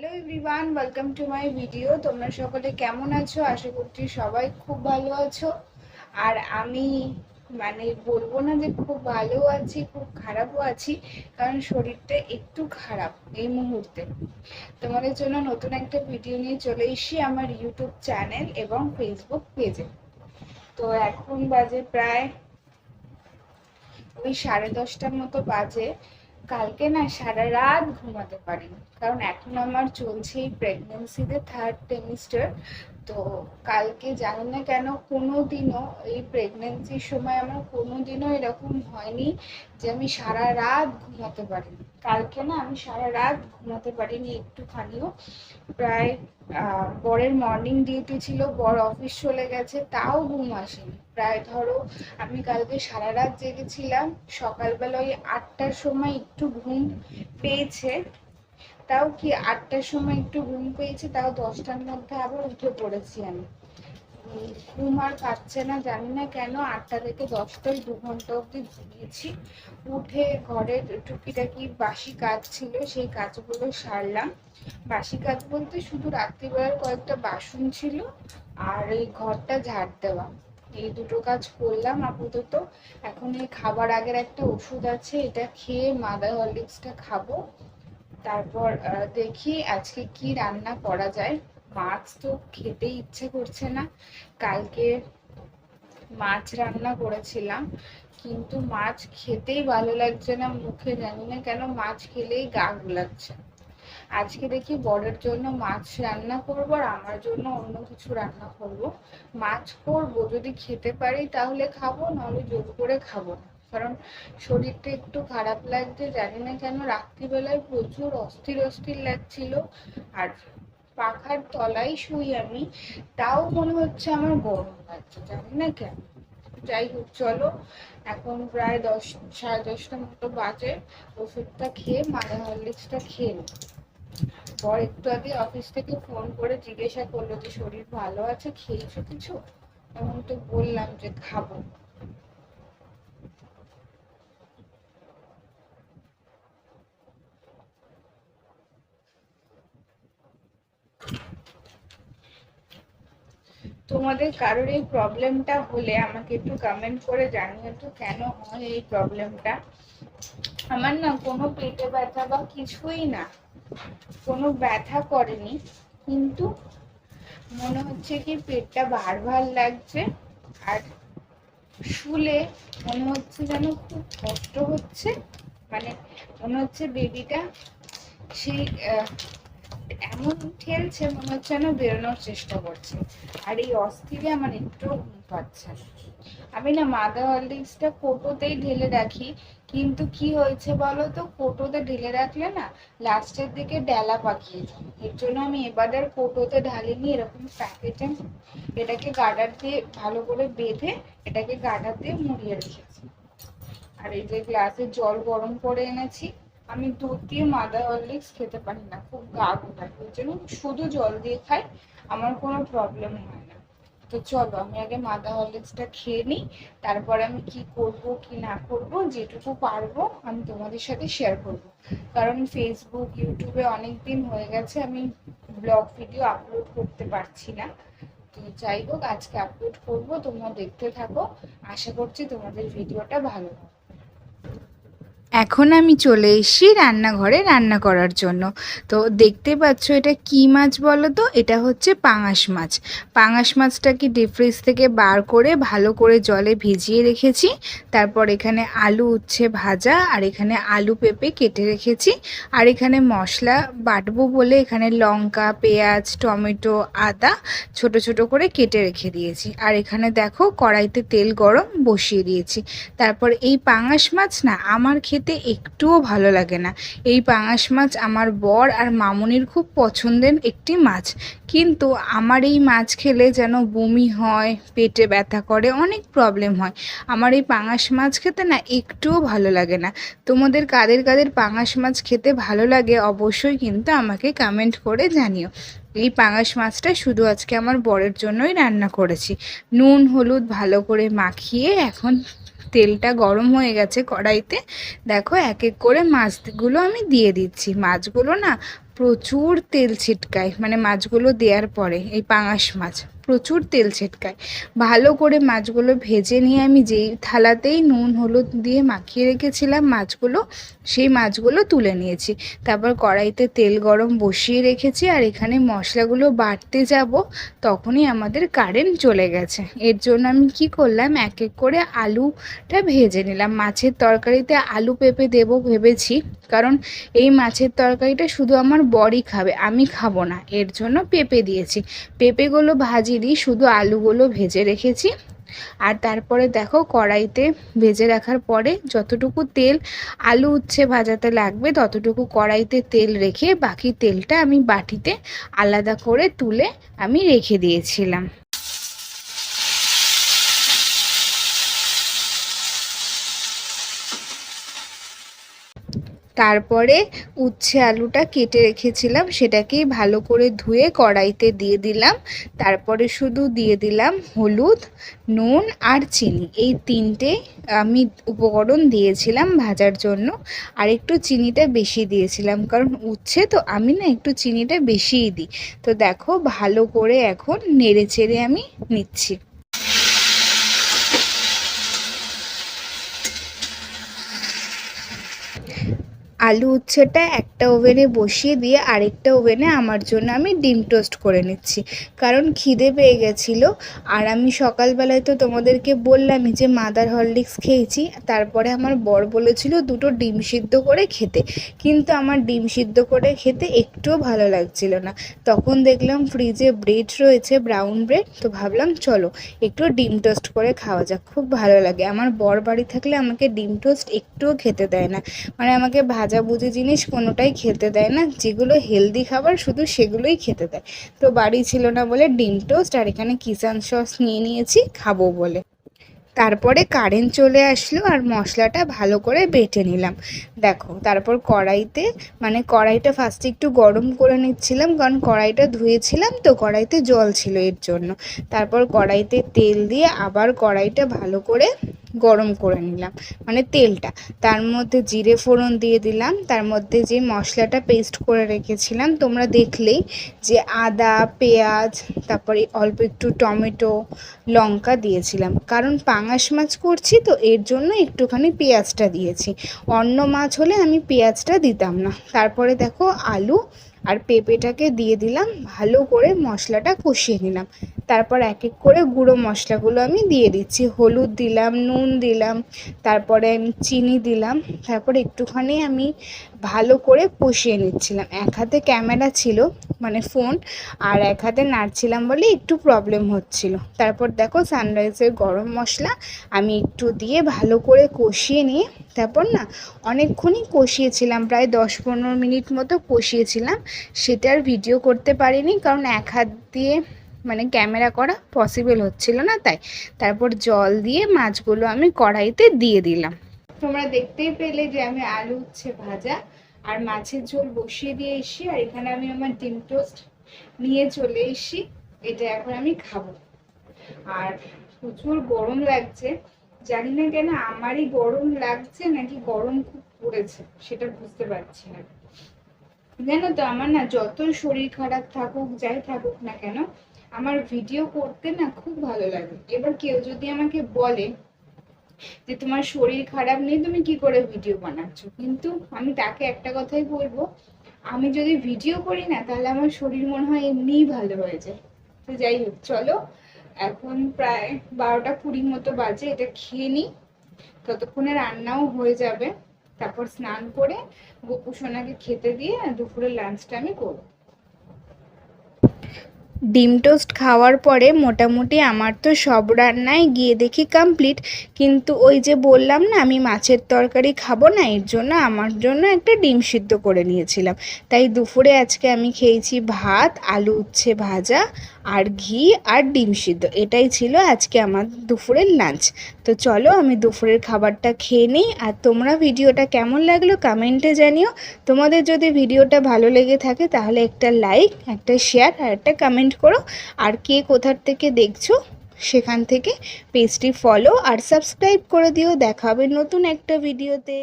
Hello everyone welcome to my video তোমরা সকলে কেমন আছো? আশা করছি সবাই খুব ভালো আছো। আর আমি মানে বলব না যে খুব ভালো আছি, খুব খারাপও আছি, কারণ শরীরটা একটু খারাপ এই মুহূর্তে। তোমাদের জন্য নতুন একটা ভিডিও নিয়ে চলে এসেছি আমার ইউটিউব চ্যানেল এবং ফেসবুক পেজে তো এখন বাজে প্রায় ওই সাড়ে দশটার মতো বাজে। কালকে না সারা রাত ঘুমাতে পারিনি। কারণ এখন আমার চলছে এই প্রেগনেন্সিতে থার্ড সেমিস্টার তো কালকে জানি না কেন কোনো দিনও এই প্রেগনেন্সির সময় আমার কোনো দিনও এরকম হয়নি যে আমি সারা রাত ঘুমাতে পারিনি। কালকে না আমি সারা রাত ঘুমাতে পারিনি একটুখানিও। প্রায় বরের মর্নিং ডিউটি ছিল, বর অফিস চলে গেছে, তাও ঘুম আসেনি। প্রায় ধরো আমি কালকে সারা রাত জেগেছিলাম, সকালবেলা ওই আটটার সময় একটু ঘুম পেয়েছে। তাও কি আটটার সময় একটু ঘুম পেয়েছি, তাও দশটার মধ্যে আবার উঠে পড়েছি আমি। ঘুম আর পাচ্ছে না, জানি না কেন আটটা থেকে দশটায় দু ঘণ্টা অবধি ঘুমিয়েছি। উঠে ঘরের টুকিটাকি বাসি কাজ ছিল, সেই কাজগুলো সারলাম। বাসি কাজ বলতে শুধু রাত্রিবেলার কয়েকটা বাসন ছিল আর এই ঘরটা ঝাড় দেওয়া। এই দুটো কাজ করলাম আপাতত। এখন এই খাবার আগের একটা ওষুধ আছে, এটা খেয়ে মাদার হরলিক্সটা খাব। তারপর দেখি আজকে কি রান্না করা যায়। মাছ তো খেতে ইচ্ছে করছে না। কালকে মাছ রান্না করেছিলাম, কিন্তু মাছ খেতেই ভালো লাগছে না মুখে, জানি না কেন মাছ খেলেই গা গুলাচ্ছে আজকে দেখি বরের জন্য মাছ রান্না করব আর আমার জন্য অন্য কিছু রান্না করব। মাছ করব, যদি খেতে পারি তাহলে খাব, নাহলে জোর করে খাব না। কারণ শরীরটা একটু খারাপ লাগছে, জানি না কেন রাত্রিবেলায় প্রচুর অস্থির অস্থির লাগছিল। আর পাখার তলায় শুই আমি, তাও মনে হচ্ছে আমার গরম লাগছে, জানি না কেন। যাই হোক, চলো। এখন প্রায় দশ, সাড়ে দশটা মতো বাজে। ওষুধটা খেয়ে মাঝে হরলিক্সটা খেয়ে নি। পর একটু আগে অফিস থেকে ফোন করে জিজ্ঞাসা করল যে, শরীর ভালো আছে? খেয়েছো কিছু? তখন তো বললাম যে, খাব। তোমাদের কারোর এই প্রবলেমটা হলে আমাকে একটু কমেন্ট করে জানিও তো কেন হয় এই প্রবলেমটা। আমার না কোনো পেটে ব্যথা বা কিছুই না, কোনো ব্যথা করেনি, কিন্তু মনে হচ্ছে কি পেটটা ভার ভার লাগছে আর শুলে মনে হচ্ছে যেন খুব কষ্ট হচ্ছে মানে মনে হচ্ছে বেবিটা সেই এমন ঠেলছে মনে হচ্ছে যেন বেরোনোর চেষ্টা করছে। আর এই অস্থিরে আমার একটু ঘুম পাচ্ছে। আমি না মাদার হরলিক্সটা কোটোতেই ঢেলে রাখি, কিন্তু কি হয়েছে বলো তো? কোটোতে ঢেলে রাখলে না লাস্টের দিকে ডেলা পাকিয়ে যায়। এর জন্য আমি এবার আর কোটোতে ঢালিনি, এরকম প্যাকেটে এটাকে গার্ডার দিয়ে ভালো করে বেঁধে এটাকে গার্ডার দিয়ে মুড়িয়ে রেখেছি। আর এই যে গ্লাসে জল গরম করে এনেছি আমি দুধ দিয়ে মাদার হরলিক্স খেতে পারি না, খুব গা গোটায় ওই জন্য শুধু জল দিয়ে খাই, আমার কোনো প্রবলেম হয় না। তো চলো, আমি আগে মাদার হরলিক্সটা খেয়ে নিই, তারপরে আমি কি করব, কি না করব, যেটুকু পারব আমি তোমাদের সাথে শেয়ার করব। কারণ ফেসবুক ইউটিউবে অনেক দিন হয়ে গেছে, আমি ব্লগ ভিডিও আপলোড করতে পারছি না। তো যাই হোক, আজকে আপলোড করব, তোমরা দেখতে থাকো। আশা করছি তোমাদের ভিডিওটা ভালো হবে। এখন আমি চলে এসেছি রান্নাঘরে রান্না করার জন্য। তো দেখতে পাচ্ছ এটা কি মাছ বলো তো? এটা হচ্ছে পাঙাশ মাছ। পাঙাশ মাছটাকে ডিপ ফ্রিজ থেকে বার করে ভালো করে জলে ভিজিয়ে রেখেছি। তারপর এখানে আলু উচ্ছে ভাজা আর এখানে আলু পেঁপে কেটে রেখেছি। আর এখানে মশলা বাটবো বলে এখানে লঙ্কা, পেঁয়াজ, টমেটো, আদা ছোট ছোট করে কেটে রেখে দিয়েছি। আর এখানে দেখো কড়াইতে তেল গরম বসিয়ে দিয়েছি। তারপর এই পাঙাশ মাছ না আমার খেতে খেতে একটুও ভালো লাগে না। এই পাঙাশ মাছ আমার বর আর মামনির খুব পছন্দের একটি মাছ। কিন্তু আমার এই মাছ খেলে যেন বমি হয়, পেটে ব্যথা করে, অনেক প্রবলেম হয়। আমার এই পাঙাশ মাছ খেতে না একটুও ভালো লাগে না। তোমাদের কাদের কাদের পাঙাশ মাছ খেতে ভালো লাগে অবশ্যই কিন্তু আমাকে কমেন্ট করে জানিও। এই পাঙাশ মাছটা শুধু আজকে আমার বরের জন্যই রান্না করেছি। নুন, হলুদ ভালো করে মাখিয়ে এখন তেলটা গরম হয়ে গেছে কড়াইতে, দেখো এক এক করে মাছগুলো আমি দিয়ে দিচ্ছি। মাছগুলো না প্রচুর তেল ছিটকায় মানে মাছগুলো দেওয়ার পরে, এই পাঙাশ মাছ। প্রচুর তেল ছিটকায়। ভালো করে মাছগুলো ভেজে নিয়ে আমি যেই থালাতেই নুন, হলুদ দিয়ে মাখিয়ে রেখেছিলাম মাছগুলো, সেই মাছগুলো তুলে নিয়েছি। তারপর কড়াইতে তেল গরম বসিয়ে রেখেছি আর এখানে মশলাগুলো বাটতে যাব, তখনই আমাদের কারেন্ট চলে গেছে। এর জন্য আমি কি করলাম, এক এক করে আলুটা ভেজে নিলাম। মাছের তরকারিতে আলু পেঁপে দেবো ভেবেছি, কারণ এই মাছের তরকারিটা শুধু আমার বরই খাবে, আমি খাব না, এর জন্য পেঁপে দিয়েছি। পেঁপেগুলো ভাজিনি শুধু আলুগুলো ভেজে রেখেছি। আর তারপরে দেখো কড়াইতে ভেজে রাখার পরে যতটুকু তেল আলু উচ্ছে ভাজাতে লাগবে ততটুকু কড়াইতে তেল রেখে বাকি তেলটা আমি বাটিতে আলাদা করে তুলে আমি রেখে দিয়েছিলাম। তারপরে উচ্ছে আলুটা কেটে রেখেছিলাম, সেটাকেই ভালো করে ধুয়ে কড়াইতে দিয়ে দিলাম। তারপরে শুধু দিয়ে দিলাম হলুদ, নুন আর চিনি। এই তিনটে আমি উপকরণ দিয়েছিলাম ভাজার জন্য। আর একটু চিনিটা বেশি দিয়েছিলাম, কারণ উচ্ছে তো আমি না একটু চিনিটা বেশিই দিই। তো দেখো ভালো করে এখন নেড়ে চেড়ে আমি নিচ্ছি। আলু উচ্ছেটা একটা ওভেনে বসিয়ে দিয়ে আরেকটা ওভেনে আমার জন্য আমি ডিম টোস্ট করে নিচ্ছি। কারণ খিদে পেয়ে গেছিল। আর আমি সকালবেলায় তো তোমাদেরকে বললামই যে মাদার হরলিক্স খেয়েছি। তারপরে আমার বর বলেছিল দুটো ডিম সিদ্ধ করে খেতে। কিন্তু আমার ডিম সিদ্ধ করে খেতে একটুও ভালো লাগছিল না। তখন দেখলাম ফ্রিজে ব্রেড রয়েছে, ব্রাউন ব্রেড। তো ভাবলাম, চলো, একটু ডিম টোস্ট করে খাওয়া যাক। খুব ভালো লাগে। আমার বর বাড়ি থাকলে আমাকে ডিম টোস্ট একটুও খেতে দেয় না। মানে আমাকে ভাজাভুজি জিনিস কোনোটাই খেতে দেয় না। যেগুলো হেলদি খাবার শুধু সেগুলোই খেতে দেয়। তো বাড়ি ছিল না বলে ডিম টোস্ট আর এখানে কিষান সস নিয়ে নিয়েছি, খাব বলে। তারপরে কারেন্ট চলে আসলো আর মশলাটা ভালো করে বেটে নিলাম। দেখো, তারপর কড়াইতে মানে কড়াইটা ফার্স্টে একটু গরম করে নিচ্ছিলাম, কারণ কড়াইটা ধুয়েছিলাম তো কড়াইতে জল ছিল এর জন্য। তারপর কড়াইতে তেল দিয়ে আবার কড়াইটা ভালো করে গরম করে নিলাম মানে তেলটা। তার মধ্যে জিরে ফোড়ন দিয়ে দিলাম, তার মধ্যে যে মশলাটা পেস্ট করে রেখেছিলাম, তোমরা দেখলেই যে আদা, পেঁয়াজ, তারপরে অল্প একটু টমেটো, লঙ্কা দিয়েছিলাম। কারণ পাঙাশ মাছ করছি তো, এর জন্য একটুখানি পেঁয়াজটা দিয়েছি। অন্য মাছ হলে আমি পেঁয়াজটা দিতাম না। তারপরে দেখো আলু আর পেঁপেটাকে দিয়ে দিলাম, ভালো করে মশলাটা কষিয়ে নিলাম। তারপর এক এক করে গুঁড়ো মশলাগুলো আমি দিয়ে দিচ্ছি। হলুদ দিলাম, নুন দিলাম, তারপরে আমি চিনি দিলাম। তারপর একটুখানি আমি ভালো করে কষিয়ে নিচ্ছিলাম। এক হাতে ক্যামেরা ছিল মানে ফোন, আর এক হাতে নাড়ছিলাম বলে একটু প্রবলেম হচ্ছিল। তারপর দেখো সানরাইজের গরম মশলা আমি একটু দিয়ে ভালো করে কষিয়ে নিয়ে, তারপর না অনেকক্ষণই কষিয়েছিলাম, প্রায় দশ পনেরো মিনিট মতো কষিয়েছিলাম। সেটার ভিডিও করতে পারিনি, কারণ এক হাত দিয়ে মানে ক্যামেরা করা পসিবল হচ্ছিল না তাই। তারপর জল দিয়ে মাছগুলো আমি কড়াইতে দিয়ে দিলাম। তোমরা দেখতেই পেলে যে আমি আলু উচ্ছে ভাজা, আর মাছের ঝোল বসিয়ে দিয়ে এসি আর এখানে আমি আমার ডিম টোস্ট নিয়ে চলে এসি এটা এখন আমি খাব। আর প্রচুর গরম লাগছে, জানি না কেন আমারই গরম লাগছে নাকি গরম খুব পড়েছে, সেটা বুঝতে পারছি না। জানো তো, আমার না যতই শরীর খারাপ থাকুক, যাই থাকুক না কেন, আমার ভিডিও করতে না খুব ভালো লাগে। এবার কেউ যদি আমাকে বলে যে তোমার শরীর খারাপ নেই, তুমি কি করে ভিডিও বানাচ্ছ? কিন্তু আমি তাকে একটা কথাই বলব, আমি যদি ভিডিও করি না, তাহলে আমার শরীর মনে হয় এমনিই ভালো হয়ে যায়। তো যাই হোক, চলো, এখন প্রায় বারোটা কুড়ি মতো বাজে, এটা খেয়ে নিই। ততক্ষণে রান্নাও হয়ে যাবে। তারপর স্নান করে গোপু সোনাকে খেতে দিয়ে দুপুরের লাঞ্চটা আমি করব। ডিম টোস্ট খাওয়ার পরে মোটামুটি আমার তো সব রান্নায় গিয়ে দেখি কমপ্লিট কিন্তু ওই যে বললাম না, আমি মাছের তরকারি খাব না, এর জন্য আমার জন্য একটা ডিম সিদ্ধ করে নিয়েছিলাম। তাই দুপুরে আজকে আমি খেয়েছি ভাত, আলু উচ্ছে ভাজা আর ঘি আর ডিম সিদ্ধ। এটাই ছিল আজকে আমার দুপুরের লাঞ্চ তো চলো আমি দুপুরের খাবারটা খেয়ে নিই। আর তোমরা ভিডিওটা কেমন লাগল কমেন্টে জানিও। তোমাদের যদি ভিডিওটা ভালো লেগে থাকে তাহলে একটা লাইক একটা শেয়ার আর একটা কমেন্ট করো। আর কে কোথার থেকে দেখছ সেখান থেকে পেজটি ফলো আর সাবস্ক্রাইব করে দিও। দেখা হবে নতুন একটা ভিডিওতে